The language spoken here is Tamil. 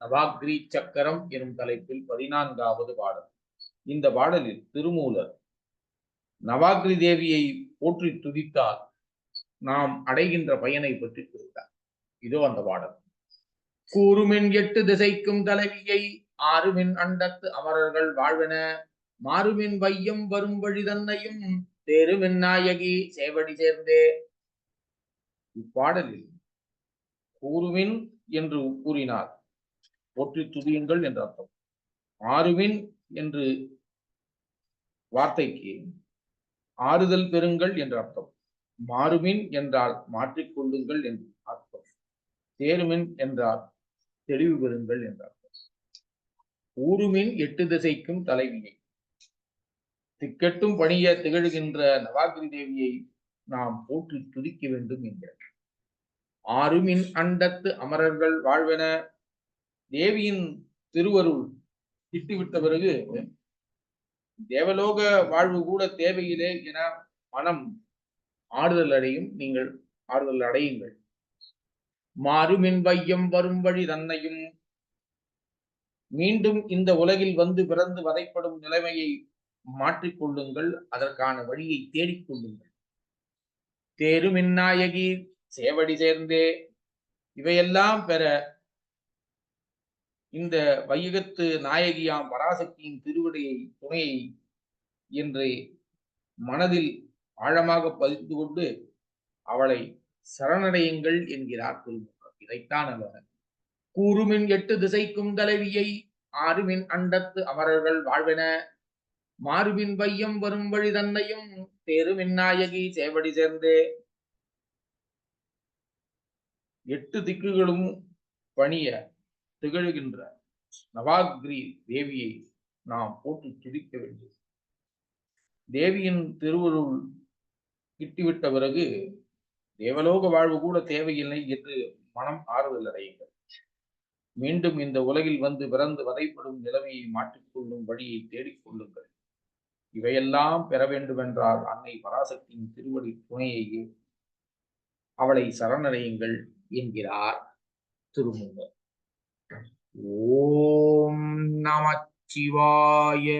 நவாக்ரி சக்கரம் எனும் தலைப்பில் பதினான்காவது பாடல். இந்த பாடலில் திருமூலர் நவாக்ரி தேவியை போற்றி துதித்தால் நாம் அடைகின்ற பயனை பற்றி கூறுகிறார் இதோ அந்த பாடல். கூறுமின் எட்டு திசைக்கும் தலைவியை ஆறுமின் அண்டத்து அமரர்கள் வாழ்வென மாறுமின் வையம் வரும் வழி தன்னையும் தேருமின் நாயகி சேவடி சேர்ந்தே. இப்பாடலில் கூறுமின் என்று கூறினார். போற்றி துதியுங்கள் என்ற அர்த்தம். ஆறுவின் என்று வார்த்தைக்கு ஆறுதல் பெறுங்கள் என்ற அர்த்தம். மாறுமின் என்றால் மாற்றிக்கொள்ளுங்கள் என்று அர்த்தம். தேருமின் என்றால் தெளிவு பெறுங்கள் என்ற அர்த்தம். ஊருமின் எட்டு திசைக்கும் தலைவியை. திக்கட்டும் பணிய திகழ்கின்ற நவாகிரி தேவியை நாம் போற்றி துதிக்க வேண்டும் என்கிறார். ஆறுமின் அண்டத்து அமரர்கள் வாழ்வென தேவியின் திருவருள் கிட்டிவிட்ட பிறகு தேவலோக வாழ்வு கூட தேவையில்லை என மனம் ஆறுதல் அடையும். நீங்கள் ஆறுதல் அடையுங்கள். மாறுமின் வையம் வரும் வழி தன்னையும். மீண்டும் இந்த உலகில் வந்து பிறந்து வதைப்படும் நிலைமையை மாற்றிக்கொள்ளுங்கள். அதற்கான வழியை தேடிக்கொள்ளுங்கள். தேருமின் நாயகி சேவடி சேர்ந்தே. இவையெல்லாம் பெற இந்த வையகத்து நாயகியாம் பராசக்தியின் திருவிடையை துணையை என்று மனதில் ஆழமாக பதிந்து கொண்டு அவளை சரணடையுங்கள் என்கிறார் திருமுகம் இதைத்தான் அவர். கூறுமின் எட்டு திசைக்கும் தலைவியை ஆறுமின் அண்டத்து அமரர்கள் வாழ்வென மாறுபின் வையம் வரும் வழி தன்னையும் தேருமின் நாயகி சேவடி சேர்ந்தே. எட்டு திக்குகளும் பணிய திகழ்கின்ற நவாகிரி தேவியை நாம் போட்டு துதிக்க வேண்டும். தேவியின் திருவருள் கிட்டிவிட்ட பிறகு தேவலோக வாழ்வு கூட தேவையில்லை என்று மனம் ஆறுதல் அடையுங்கள். மீண்டும் இந்த உலகில் வந்து பிறந்து வதைப்படும் நிலைமையை மாற்றிக்கொள்ளும் வழியை தேடிக்கொள்ளுங்கள் இவையெல்லாம் பெற வேண்டுமென்றால் அன்னை பராசக்தியின் திருவடி துணையையே அவளை சரணடையுங்கள் என்கிறார் திருமூலர் ஓம் நமச்சிவாய